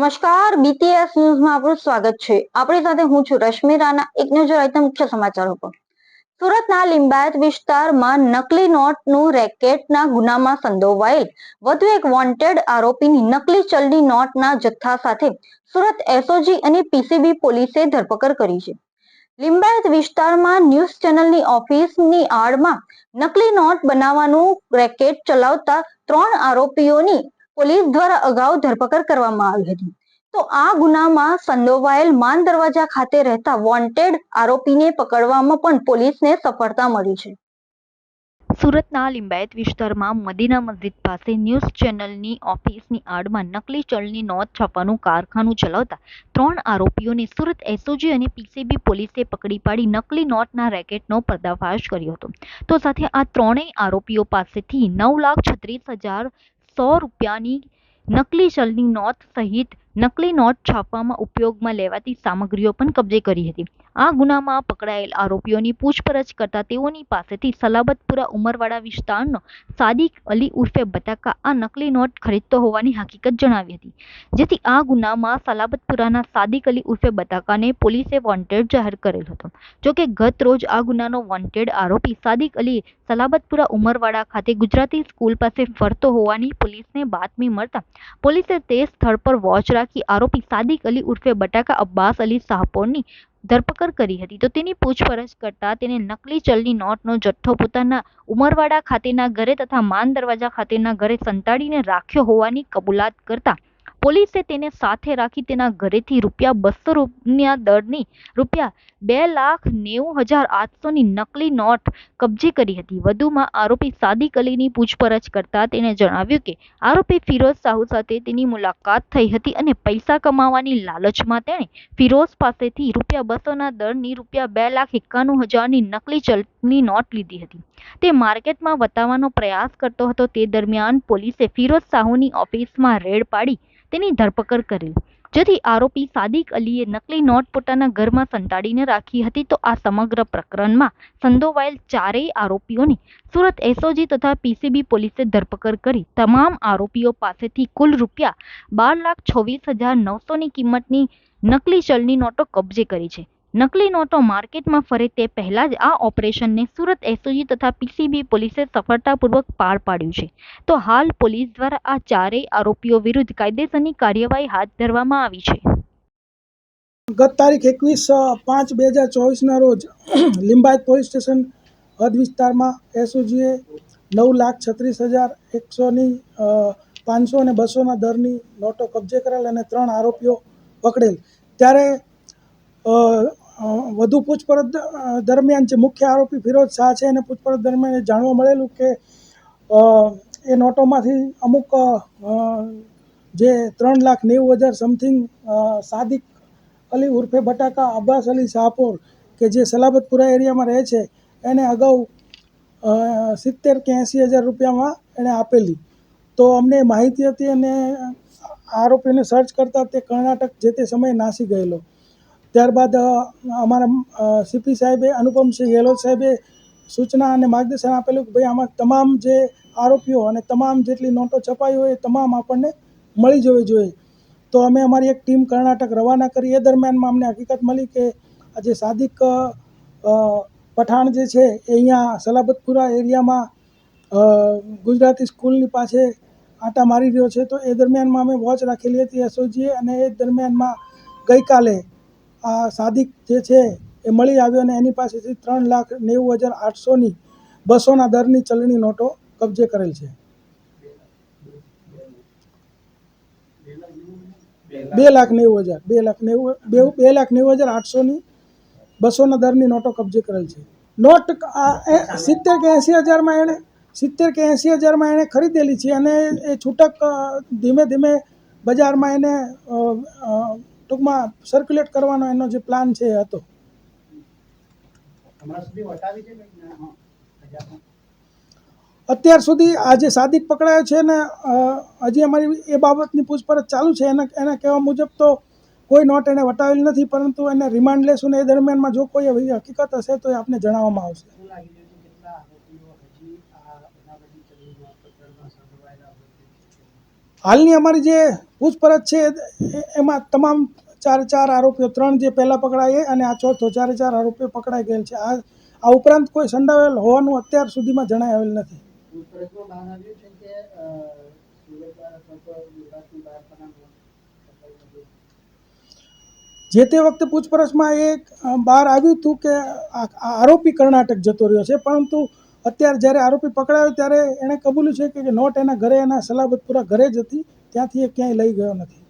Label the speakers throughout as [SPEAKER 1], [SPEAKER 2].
[SPEAKER 1] નમસ્કાર બીટીએસ ન્યૂઝમાં આપનું સ્વાગત છે. આપણી સાથે હું છું રશ્મિ રાણા. એક નજર આજના મુખ્ય સમાચાર ઉપર સુરતના લિંબાયત વિસ્તારમાં નકલી નોટનું રેકેટના ગુનામાં સંડોવાયેલ વધુ એક વોન્ટેડ આરોપીની નકલી ચલની નોટના જથ્થા સાથે સુરત એસઓજી અને પીસીબી પોલીસે ધરપકડ કરી છે. લિંબાયત વિસ્તારમાં ન્યૂઝ ચેનલની ઓફિસની આડમાં નકલી નોટ બનાવવાનું રેકેટ ચલાવતા ત્રણ આરોપીઓની પોલીસ દ્વારા અગાઉ ધરપકડ કરવામાં આવી હતી. તો આ ગુનામાં સંડોવાયેલ માન દરવાજા ખાતે રહેતા વોન્ટેડ આરોપીને પકડવામાં પણ પોલીસને સફળતા મળી છે.
[SPEAKER 2] સુરતના લિંબાયત વિસ્તારમાં મદીના મસ્જિદ પાસે ન્યૂઝ ચેનલની ઓફિસની આડમાં નકલી ચલની નોંધ છાપવાનું કારખાનું ચલાવતા ત્રણ આરોપીઓને સુરત એસઓજી અને પીસીબી પોલીસે પકડી પાડી નકલી નોટના રેકેટનો પર્દાફાશ કર્યો હતો. તો સાથે આ ત્રણેય આરોપીઓ પાસેથી નવ લાખ છત્રીસ હજાર સો રૂપિયાની નકલી ચલણી નોટ સહિત નકલી નોટ છાપવામાં ઉપયોગમાં લેવાતી સામગ્રીઓ પણ કબજે કરી હતી. આ ગુનામાં પકડાયેલ આરોપીઓની પૂછપરછ કરતા તેઓની પાસેથી સલાબતપુરા ઉમરવાડા વિસ્તારનો સાદિક અલી ઉર્ફે બટાકા આ નકલી નોટ ખરીદતો હોવાની હકીકત જણાવી હતી. જેથી આ ગુનામાં સલાબતપુરાના સાદિક અલી ઉર્ફે બટાકાને પોલીસે વોન્ટેડ જાહેર કરેલ હતો. જોકે ગત રોજ આ ગુનાનો વોન્ટેડ આરોપી સાદિક અલી સલાબતપુરા ઉમરવાડા ખાતે ગુજરાતી સ્કૂલ પાસે ફરતો હોવાની પોલીસને બાતમી મળતા પોલીસે તે સ્થળ પર વોચ રાખી આરોપી સાદિક અલી ઉર્ફે બટાકા અબ્બાસ અલી શાહપોરની ધરપકડ કરી હતી. તો તેની પૂછપરછ કરતા તેને નકલી ચલની નોટનો જથ્થો પોતાના ઉમરવાડા ખાતેના ઘરે તથા માન દરવાજા ખાતેના ઘરે સંતાડીને રાખ્યો હોવાની કબૂલાત કરતા પોલીસે તેને સાથે રાખી તેના ઘરેથી રૂપિયા બસો રૂપિયા દરની રૂપિયા બે લાખ નેવું હજાર આઠસોની નકલી નોટ કબજે કરી હતી. વધુમાં આરોપી સાદિક અલીની પૂછપરછ કરતા તેણે જણાવ્યું કે, આરોપી ફિરોઝ સાહુ સાથે તેની મુલાકાત થઈ હતી અને પૈસા કમાવાની લાલચમાં તેણે ફિરોઝ પાસેથી રૂપિયા બસોના દરની રૂપિયા બે લાખ એકાણું હજારની નકલી ચલની નોટ લીધી હતી. તે માર્કેટમાં બતાવવાનો પ્રયાસ કરતો હતો. તે દરમિયાન પોલીસે ફિરોઝ સાહુની ઓફિસમાં રેડ પાડી તેની ધરપકડ કરી. જેથી આરોપી સાદિક અલીએ નકલી નોટ પોતાના ઘરમાં સંતાડીને રાખી હતી તો આ સમગ્ર પ્રકરણમાં સંડોવાયેલ ચારેય આરોપીઓની સુરત એસઓજી તથા પીસીબી પોલીસે ધરપકડ કરી. તમામ આરોપીઓ પાસેથી કુલ રૂપિયા બાર લાખ છવ્વીસ હજાર નવસોની કિંમતની નકલી ચલની નોટો કબજે કરી છે. નકલી નોટો માર્કેટમાં ફરે તે પહેલાં જ આ ઓપરેશનને સુરત એસઓજી તથા પીસીબી પોલીસે સફળતાપૂર્વક પાર પાડ્યું છે. તો હાલ પોલીસ દ્વારા આ ચારેય આરોપીઓ વિરુદ્ધ કાયદેસરની કાર્યવાહી હાથ ધરવામાં આવી છે.
[SPEAKER 3] ગત તારીખ એકવીસ પાંચ બે હજાર ચોવીસના રોજ લિંબાયત પોલીસ સ્ટેશન હદ વિસ્તારમાં એસઓજીએ નવ લાખ છત્રીસ હજાર એકસોની પાંચસો અને બસોના દરની નોટો કબજે કરેલ અને ત્રણ આરોપીઓ પકડેલ. ત્યારે વધુ પૂછપરછ દરમિયાન જે મુખ્ય આરોપી ફિરોજ શાહ છે એને પૂછપરછ દરમિયાન જાણવા મળેલું કે એ નોટોમાંથી અમુક જે ત્રણ લાખ નેવું હજાર સમથિંગ સાદિક અલી ઉર્ફે બટાકા અબ્બાસ અલી શાહપોર કે જે સલાબતપુરા એરિયામાં રહે છે, એને અગાઉ સિત્તેર કે એંસી હજાર રૂપિયામાં એણે આપેલી. તો અમને માહિતી હતી અને આરોપીને સર્ચ કરતાં તે કર્ણાટક જે તે સમયે નાસી ગયેલો. ત્યારબાદ અમારા સીપી સાહેબે, અનુપમસિંહ ગેહલોત સાહેબે સૂચના અને માર્ગદર્શન આપેલું કે ભાઈ આમાં તમામ જે આરોપીઓ અને તમામ જેટલી નોટો છપાઈ હોય એ તમામ આપણને મળી જવી જોઈએ. તો અમે અમારી એક ટીમ કર્ણાટક રવાના કરી, એ દરમિયાનમાં અમને હકીકત મળી કે આ જે સાદિક પઠાણ જે છે એ અહીંયા સલાબતપુરા એરિયામાં ગુજરાતી સ્કૂલની પાસે આંટા મારી રહ્યો છે. તો એ દરમિયાનમાં અમે વોચ રાખેલી હતી એસઓજીએ અને એ દરમિયાનમાં ગઈકાલે આ સાદિક જે છે એ મળી આવ્યો અને એની પાસેથી ત્રણ લાખ નેવું હજાર આઠસોની બસોના દરની ચલણી નોટો કબજે કરેલ છે. બે લાખ નેવું હજાર, બે લાખ નેવું, બે બે લાખ નેવું હજાર આઠસોની બસોના દરની નોટો કબજે કરેલ છે. નોટ સિત્તેર કે એંસી હજારમાં એણે, સિત્તેર કે એંસી હજારમાં એણે ખરીદેલી છે અને એ છૂટક ધીમે ધીમે બજારમાં એને ટૂંકમાં સર્ક્યુલેટ કરવાનો એનો જે પ્લાન છે એ હતો. અત્યાર સુધી આ જે સાદિક પકડાયો છે ને હજી અમારી એ બાબતની પૂછપરછ ચાલુ છે. એના એના કહેવા મુજબ તો કોઈ નોટ એને વટાવેલી નથી પરંતુ એને રિમાન્ડ લેશું ને એ દરમિયાનમાં જો કોઈ હકીકત હશે તો એ આપને જણાવવામાં આવશે. હાલની અમારી જે પૂછપરછ છે એમાં તમામ ચાર ચાર આરોપીઓ ત્રણ જે પહેલાં પકડાય અને આ ચોથો ચારે ચાર આરોપીઓ પકડાઈ ગયેલ છે આ આ ઉપરાંત કોઈ સંડાવેલ હોવાનું અત્યાર સુધીમાં જણાય આવેલ નથી. જે તે વખતે પૂછપરછમાં એ બહાર આવ્યું હતું કે આરોપી કર્ણાટક જતો રહ્યો છે પરંતુ અત્યારે જ્યારે આરોપી પકડાયો ત્યારે એણે કબૂલ્યું છે કે નોટ એના ઘરે એના સલાબતપુરા ઘરે જ હતી. ત્યાંથી એ ક્યાંય લઈ ગયો નથી.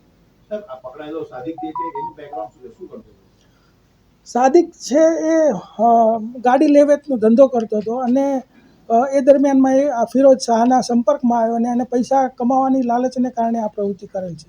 [SPEAKER 4] સાદિક છે
[SPEAKER 3] એ ગાડી લેવેતનો ધંધો કરતો હતો અને એ દરમિયાનમાં એ આ ફિરોજ શાહના સંપર્કમાં આવ્યો અને એને પૈસા કમાવાની લાલચને કારણે આ પ્રવૃત્તિ કરેલ છે.